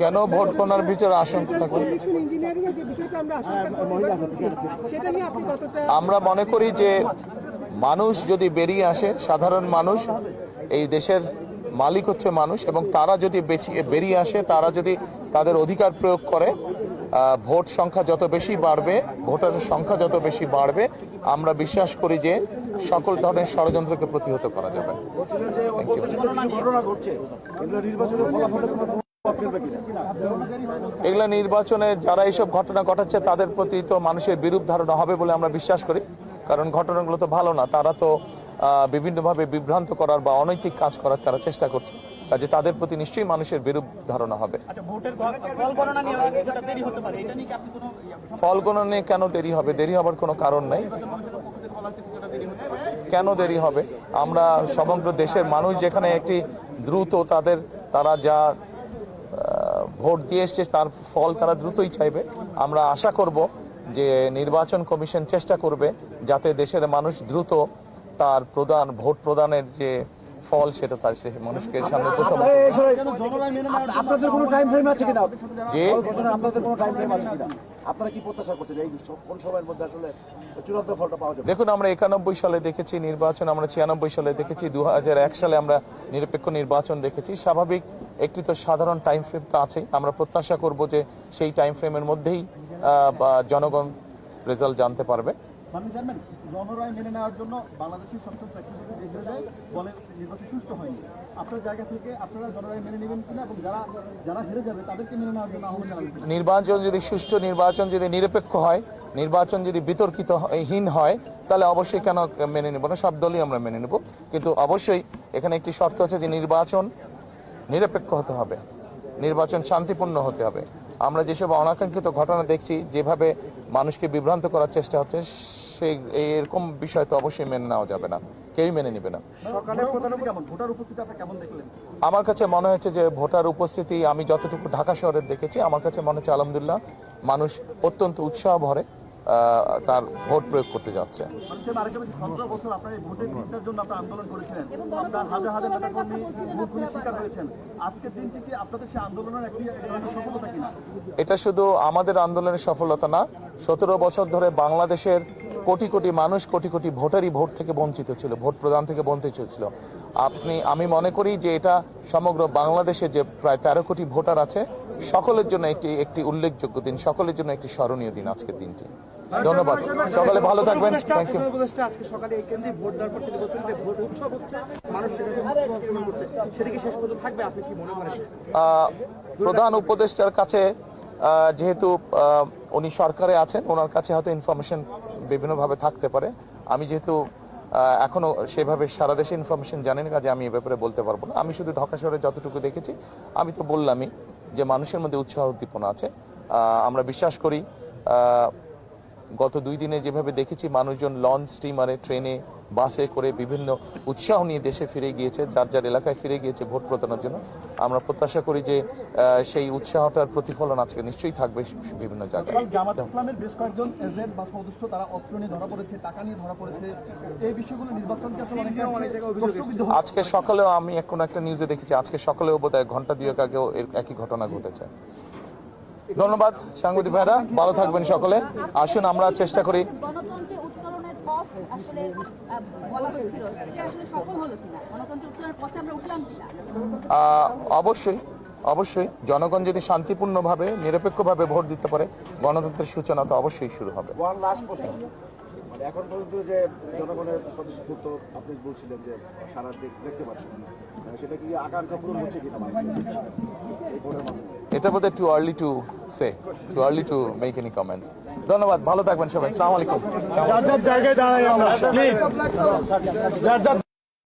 কেন ভোট কোনার ভিতরে আশঙ্কা বিষয়টা আমরা মনে করি যে মানুষ যদি বেরিয়ে আসে, সাধারণ মানুষ, এই দেশের মালিক হচ্ছে মানুষ এবং তারা যদি বেরিয়ে আসে, তারা যদি তাদের অধিকার প্রয়োগ করে ভোট সংখ্যা যত বেশি বাড়বে ভোটারের সংখ্যা যত বেশি বাড়বে, আমরা বিশ্বাস করি যে সকল ধরনের ষড়যন্ত্রকে প্রতিহত করা যাবে। এগুলো নির্বাচনে যারা এইসব ঘটনা ঘটাচ্ছে, তাদের প্রতি তো মানুষের বিরূপ ধারণা হবে বলে আমরা বিশ্বাস করি। কারণ ঘটনাগুলো তো ভালো না, তারা তো বিভিন্নভাবে বিভ্রান্ত করার বা অনৈতিক কাজ করার তারা চেষ্টা করছে। কাজে তাদের প্রতি নিশ্চয়ই মানুষের বিরূপ ধারণা হবে। আচ্ছা ফল গণনা কোনো দেরি হবে? দেরি হবার কোনো কারণ নাই। কেন দেরি হবে? আমরা সমগ্র দেশের মানুষ যেখানে একটি দ্রুত তাদের তারা যা ভোট দিয়ে এসছে তার ফল তারা দ্রুতই চাইবে। আমরা আশা করব যে নির্বাচন কমিশন চেষ্টা করবে যাতে দেশের মানুষ দ্রুত তার প্রদান ভোট প্রদানের যে ফল সেটা তার সে মানুষকে সামনে উপস্থাপন আপনাদের কোনো টাইম ফ্রেম আছে কিনা? যে আপনাদের কোনো টাইম ফ্রেম আছে কিনা? আপনারা কি প্রত্যাশা করছেন? এই কোন সময়ের মধ্যে আসলে চূড়ান্ত ফলটা পাওয়া যাবে? দেখুন আমরা একানব্বই সালে দেখেছি নির্বাচন আমরা ছিয়ানব্বই সালে দেখেছি দু হাজার এক সালে আমরা নিরপেক্ষ নির্বাচন দেখেছি। স্বাভাবিক একটি তো সাধারণ টাইম ফ্রেম তো আছেই। আমরা প্রত্যাশা করব যে সেই টাইম ফ্রেমের মধ্যেই জনগণ রেজাল্ট জানতে পারবে। জনরায় মেনে নেওয়ার জন্য বাংলাদেশের সবসময় হচ্ছে এগিয়ে যায় বলে নির্বাচন সুষ্ঠু হয়নি। আপনার জায়গা থেকে আপনারা জনরায় মেনে নেবেন কিনা এবং যারা যারা হেরে যাবে তাদেরকে মেনে নেওয়ার জন্য আহ্বান জানাবেন। নির্বাচন যদি সুষ্ঠু, নির্বাচন যদি নিরপেক্ষ হয়, নির্বাচন যদি বিতর্কিত হীন হয়, তাহলে অবশ্যই কেন মেনে নেব না? সব দলই আমরা মেনে নেব। কিন্তু অবশ্যই এখানে একটি শর্ত আছে যে নির্বাচন নিরপেক্ষ হতে হবে। নির্বাচন শান্তিপূর্ণ হতে হবে। আমরা যেসব অনাকাঙ্ক্ষিত ঘটনা দেখছি, যেভাবে মানুষকে বিভ্রান্ত করার চেষ্টা হচ্ছে সেই এরকম বিষয় তো অবশ্যই মেনে নেওয়া যাবে না। কেউই মেনে নেবে না। ভোটার উপস্থিতি কেমন? ভোটার উপস্থিতি আপনি কেমন দেখলেন? আমার কাছে মনে হয়েছে যে ভোটার উপস্থিতি আমি যতটুকু ঢাকা শহরে দেখেছি আমার কাছে মনে হচ্ছে আলহামদুলিল্লাহ মানুষ অত্যন্ত উৎসাহ ভরে তার ভোট প্রয়োগ করতে যাচ্ছে। মানুষের আরেকটা বেশি সতেরো বছর আপনার এই ভোটের দিকটার জন্য আপনার আন্দোলন করেছিলেন। আপনার হাজার হাজার নেতা কর্মী ভোটগুলি স্বীকার করেছেন আজকের দিনটি কি আপনাদের সেই আন্দোলনের একটি এক ধরনের সফলতা কিনা? এটা শুধু আমাদের আন্দোলনের সফলতা না সতেরো বছর ধরে বাংলাদেশের কোটি কোটি মানুষ কোটি কোটি ভোটারই ভোট থেকে বঞ্চিত ছিল ভোট প্রদান থেকে বঞ্চিত ছিল। আপনি আমি মনে করি যে এটা সমগ্র বাংলাদেশে যে প্রায় তেরো কোটি ভোটার আছে সকলের জন্য একটি একটি উল্লেখযোগ্য দিন সকলের জন্য একটি স্মরণীয় দিন আজকের দিনটি। ধন্যবাদ সকালে ভালো থাকবেন থ্যাংক ইউ আজকে সকালে এই কেন্দ্রে ভোট দেওয়ার পর তিনি বলছেন যে ভোট উৎসব হচ্ছে মানুষ সেটাকে করছে। সেটা কি শেষ পর্যন্ত থাকবে? আপনি কি মনে করেন? আহ, প্রধান উপদেষ্টার কাছে আহ, যেহেতু আহ, উনি সরকারে আছেন ওনার কাছে হয়তো ইনফরমেশন বিভিন্নভাবে থাকতে পারে। আমি যেহেতু এখনও সেভাবে সারা দেশে ইনফরমেশন জানি না কাজে আমি এ ব্যাপারে বলতে পারব না। আমি শুধু ঢাকা শহরে যতটুকু দেখেছি, আমি তো বললামই যে মানুষের মধ্যে উৎসাহ উদ্দীপনা আছে। আমরা বিশ্বাস করি গত দুই দিনে যেভাবে দেখেছি মানুষজন লঞ্চ স্টিমারে ট্রেনে বাসে করে বিভিন্ন উৎসাহ নিয়ে দেশে ফিরে গিয়েছে যার যার এলাকায় ফিরে গিয়েছে ভোট প্রদানের জন্য। আমরা প্রত্যাশা করি যে সেই উৎসাহটার প্রতিফলন আজকে নিশ্চয়ই থাকবে বিভিন্ন জায়গায়। জামাত ইসলামের বেশ কয়েকজন এজেন্ট বা সদস্য তারা অস্ত্র নিয়ে ধরা পড়েছে টাকা নিয়ে ধরা পড়েছে। এই বিষয়গুলো নির্বাচনকে আজকে সকালেও আমি কোনো একটা নিউজে দেখেছি আজকে সকালেও বোধহয় ঘণ্টা দুয়েক আগেও এর একই ঘটনা ঘটেছে। ধন্যবাদ সাংবাদিক ভাইরা ভালো থাকবেন সকলে। আসুন আমরা চেষ্টা করি। গণতন্ত্রে উত্তরণের পথ আসলে আহ, বলা হচ্ছিল এটা আসলে সফল হলো কিনা? গণতন্ত্রে উত্তরণের পথে আমরা উঠলাম কিনা? আহ, অবশ্যই অবশ্যই। জনগণ যদি শান্তিপূর্ণভাবে নিরপেক্ষভাবে ভোট দিতে পারে গণতন্ত্রের সূচনা তো অবশ্যই শুরু হবে। ওয়ান লাস্ট প্রশ্ন মানে এখন পর্যন্ত যে জনগণের স্বতঃস্ফূর্ত আপনি বলছিলেন যে সারা দেখতে পাচ্ছেন সেটা কি আকাঙ্ক্ষা পূরণ হচ্ছে কিনা এই ভোটের মাধ্যমে। এটা বোধহয় too early to say too early to make any comments ধন্যবাদ, ভালো থাকবেন সবাই। সালাম